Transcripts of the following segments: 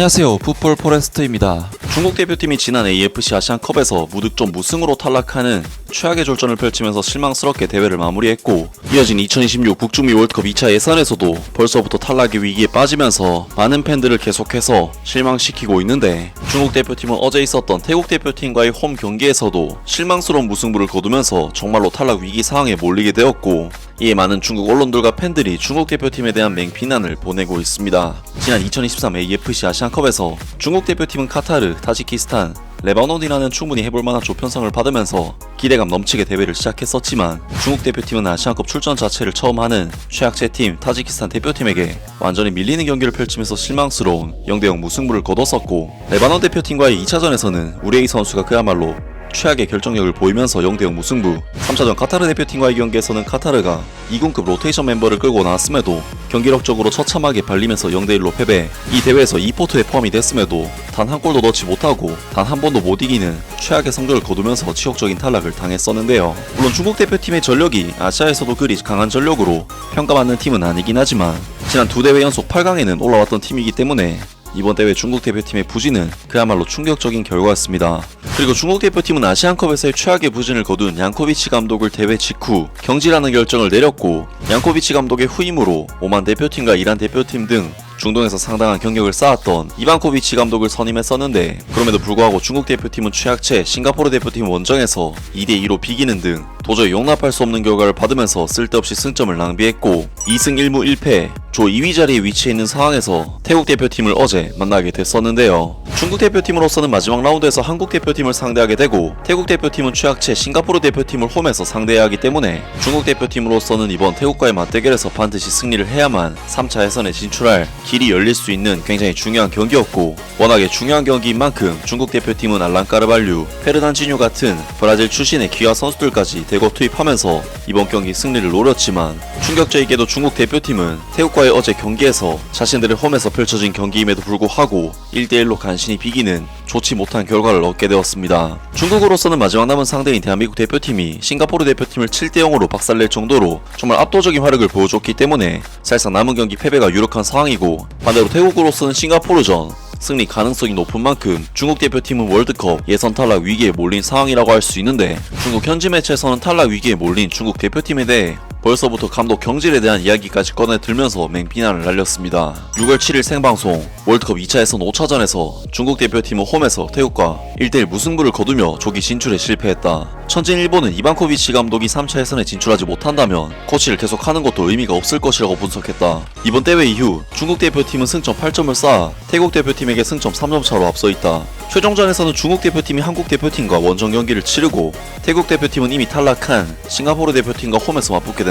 안녕하세요. 풋볼 포레스트입니다. 중국 대표팀이 지난 AFC 아시안컵에서 무득점 무승으로 탈락하는 최악의 졸전을 펼치면서 실망스럽게 대회를 마무리했고 이어진 2026 북중미 월드컵 2차 예선에서도 벌써부터 탈락의 위기에 빠지면서 많은 팬들을 계속해서 실망시키고 있는데 중국 대표팀은 어제 있었던 태국 대표팀과의 홈 경기에서도 실망스러운 무승부를 거두면서 정말로 탈락 위기 상황에 몰리게 되었고 이에 많은 중국 언론들과 팬들이 중국 대표팀에 대한 맹비난을 보내고 있습니다. 지난 2023 AFC 아시안컵에서 중국 대표팀은 카타르, 타지키스탄, 레바논이라는 충분히 해볼 만한 조편성을 받으면서 기대감 넘치게 대회를 시작했었지만 중국 대표팀은 아시안컵 출전 자체를 처음 하는 최약체 팀 타지키스탄 대표팀에게 완전히 밀리는 경기를 펼치면서 실망스러운 0대0 무승부를 거뒀었고 레바논 대표팀과의 2차전에서는 우레이 선수가 그야말로 최악의 결정력을 보이면서 0대0 무승부. 3차전 카타르 대표팀과의 경기에서는 카타르가 2군급 로테이션 멤버를 끌고 나왔음에도 경기력적으로 처참하게 발리면서 0대1로 패배. 이 대회에서 2포트에 포함이 됐음에도 단 한 골도 넣지 못하고 단 한 번도 못 이기는 최악의 성적을 거두면서 치욕적인 탈락을 당했었는데요. 물론 중국 대표팀의 전력이 아시아에서도 그리 강한 전력으로 평가받는 팀은 아니긴 하지만 지난 두 대회 연속 8강에는 올라왔던 팀이기 때문에 이번 대회 중국 대표팀의 부진은 그야말로 충격적인 결과였습니다. 그리고 중국 대표팀은 아시안컵에서의 최악의 부진을 거둔 양코비치 감독을 대회 직후 경질하는 결정을 내렸고 양코비치 감독의 후임으로 오만 대표팀과 이란 대표팀 등 중동에서 상당한 경력을 쌓았던 이반코비치 감독을 선임했었는데 그럼에도 불구하고 중국 대표팀은 최악체 싱가포르 대표팀 원정에서 2대2로 비기는 등 도저히 용납할 수 없는 결과를 받으면서 쓸데없이 승점을 낭비했고 2승 1무 1패 조 2위 자리에 위치해 있는 상황에서 태국 대표팀을 어제 만나게 됐었는데요. 중국 대표팀으로서는 마지막 라운드에서 한국 대표팀을 상대하게 되고 태국 대표팀은 최악체 싱가포르 대표팀을 홈에서 상대해야 하기 때문에 중국 대표팀으로서는 이번 태국과의 맞대결에서 반드시 승리를 해야만 3차 예선에 진출할 길이 열릴 수 있는 굉장히 중요한 경기였고 워낙에 중요한 경기인 만큼 중국 대표팀은 알란 까르발류, 페르난지뉴 같은 브라질 출신의 기아 선수들까지 대거 투입하면서 이번 경기 승리를 노렸지만 충격적이게도 중국 대표팀은 태국과의 어제 경기에서 자신들의 홈에서 펼쳐진 경기임에도 불구하고 1대1로 간신히 비기는 좋지 못한 결과를 얻게 되었습니다. 중국으로서는 마지막 남은 상대인 대한민국 대표팀이 싱가포르 대표팀을 7대0으로 박살낼 정도로 정말 압도적인 화력을 보여줬기 때문에 사실상 남은 경기 패배가 유력한 상황이고 반대로 태국으로서는 싱가포르전 승리 가능성이 높은 만큼 중국 대표팀은 월드컵 예선 탈락 위기에 몰린 상황이라고 할 수 있는데 중국 현지 매체에서는 탈락 위기에 몰린 중국 대표팀에 대해 벌써부터 감독 경질에 대한 이야기까지 꺼내들면서 맹비난을 날렸습니다. 6월 7일 생방송 월드컵 2차 예선 5차전에서 중국 대표팀은 홈에서 태국과 1대1 무승부를 거두며 조기 진출에 실패했다. 천진 일본은 이반코비치 감독이 3차 예선에 진출하지 못한다면 코치를 계속하는 것도 의미가 없을 것이라고 분석했다. 이번 대회 이후 중국 대표팀은 승점 8점을 쌓아 태국 대표팀에게 승점 3점 차로 앞서 있다. 최종전에서는 중국 대표팀이 한국 대표팀과 원정 경기를 치르고 태국 대표팀은 이미 탈락한 싱가포르 대표팀과 홈에서 맞붙게 된다.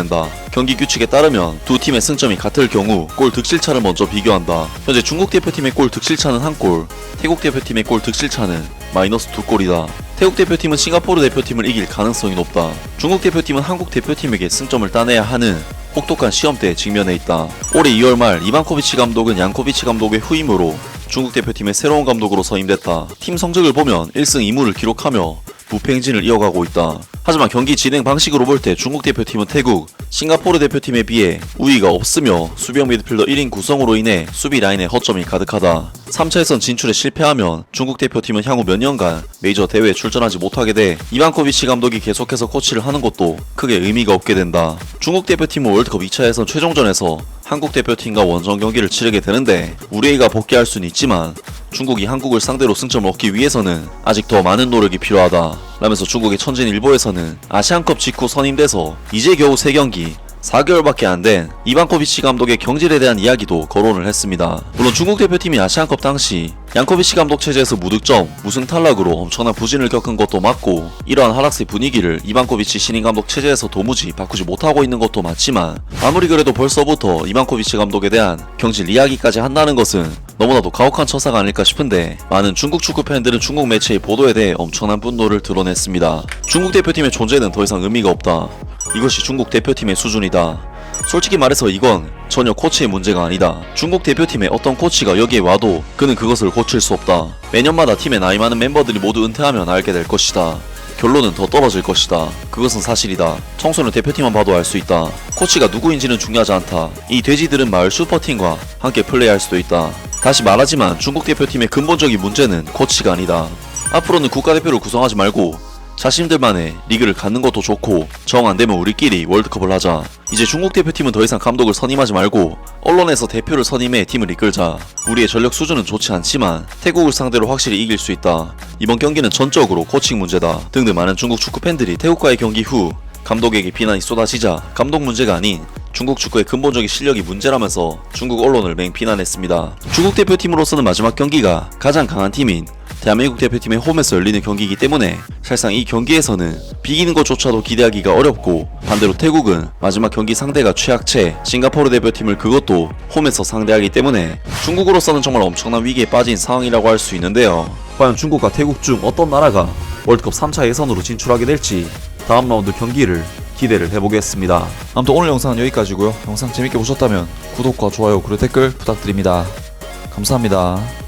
경기 규칙에 따르면 두 팀의 승점이 같을 경우 골 득실차를 먼저 비교한다. 현재 중국 대표팀의 골 득실차는 한 골, 태국 대표팀의 골 득실차는 마이너스 두 골이다. 태국 대표팀은 싱가포르 대표팀을 이길 가능성이 높다. 중국 대표팀은 한국 대표팀에게 승점을 따내야 하는 혹독한 시험대에 직면해 있다. 올해 2월 말 이반코비치 감독은 양코비치 감독의 후임으로 중국 대표팀의 새로운 감독으로 선임됐다. 팀 성적을 보면 1승 2무를 기록하며 무패 행진을 이어가고 있다. 하지만 경기 진행 방식으로 볼 때 중국 대표팀은 태국, 싱가포르 대표팀에 비해 우위가 없으며 수비형 미드필더 1인 구성으로 인해 수비 라인에 허점이 가득하다. 3차 예선 진출에 실패하면 중국 대표팀은 향후 몇 년간 메이저 대회에 출전하지 못하게 돼 이반코비치 감독이 계속해서 코치를 하는 것도 크게 의미가 없게 된다. 중국 대표팀은 월드컵 2차 예선 최종전에서 한국 대표팀과 원정 경기를 치르게 되는데 우리가 복귀할 수는 있지만 중국이 한국을 상대로 승점을 얻기 위해서는 아직 더 많은 노력이 필요하다. 라면서 중국의 천진 일보에서는 아시안컵 직후 선임돼서 이제 겨우 3경기 4개월밖에 안 된 이반코비치 감독의 경질에 대한 이야기도 거론을 했습니다. 물론 중국 대표팀이 아시안컵 당시 양코비치 감독 체제에서 무득점, 무승 탈락으로 엄청난 부진을 겪은 것도 맞고 이러한 하락세 분위기를 이반코비치 신인 감독 체제에서 도무지 바꾸지 못하고 있는 것도 맞지만 아무리 그래도 벌써부터 이반코비치 감독에 대한 경질 이야기까지 한다는 것은 너무나도 가혹한 처사가 아닐까 싶은데 많은 중국 축구 팬들은 중국 매체의 보도에 대해 엄청난 분노를 드러냈습니다. 중국 대표팀의 존재는 더 이상 의미가 없다. 이것이 중국 대표팀의 수준이다. 솔직히 말해서 이건 전혀 코치의 문제가 아니다. 중국 대표팀의 어떤 코치가 여기에 와도 그는 그것을 고칠 수 없다. 매년마다 팀의 나이 많은 멤버들이 모두 은퇴하면 알게 될 것이다. 결론은 더 떨어질 것이다. 그것은 사실이다. 청소는 대표팀만 봐도 알 수 있다. 코치가 누구인지는 중요하지 않다. 이 돼지들은 마을 슈퍼팀과 함께 플레이할 수도 있다. 다시 말하지만 중국 대표팀의 근본적인 문제는 코치가 아니다. 앞으로는 국가대표를 구성하지 말고 자신들만의 리그를 갖는 것도 좋고 정 안 되면 우리끼리 월드컵을 하자. 이제 중국 대표팀은 더 이상 감독을 선임하지 말고 언론에서 대표를 선임해 팀을 이끌자. 우리의 전력 수준은 좋지 않지만 태국을 상대로 확실히 이길 수 있다. 이번 경기는 전적으로 코칭 문제다. 등등 많은 중국 축구 팬들이 태국과의 경기 후 감독에게 비난이 쏟아지자 감독 문제가 아닌 중국 축구의 근본적인 실력이 문제라면서 중국 언론을 맹 비난했습니다. 중국 대표팀으로서는 마지막 경기가 가장 강한 팀인 대한민국 대표팀의 홈에서 열리는 경기이기 때문에 사실상 이 경기에서는 비기는 것조차도 기대하기가 어렵고 반대로 태국은 마지막 경기 상대가 최약체 싱가포르 대표팀을 그것도 홈에서 상대하기 때문에 중국으로서는 정말 엄청난 위기에 빠진 상황이라고 할 수 있는데요. 과연 중국과 태국 중 어떤 나라가 월드컵 3차 예선으로 진출하게 될지 다음 라운드 경기를 기대를 해보겠습니다. 아무튼 오늘 영상은 여기까지고요. 영상 재밌게 보셨다면 구독과 좋아요 그리고 댓글 부탁드립니다. 감사합니다.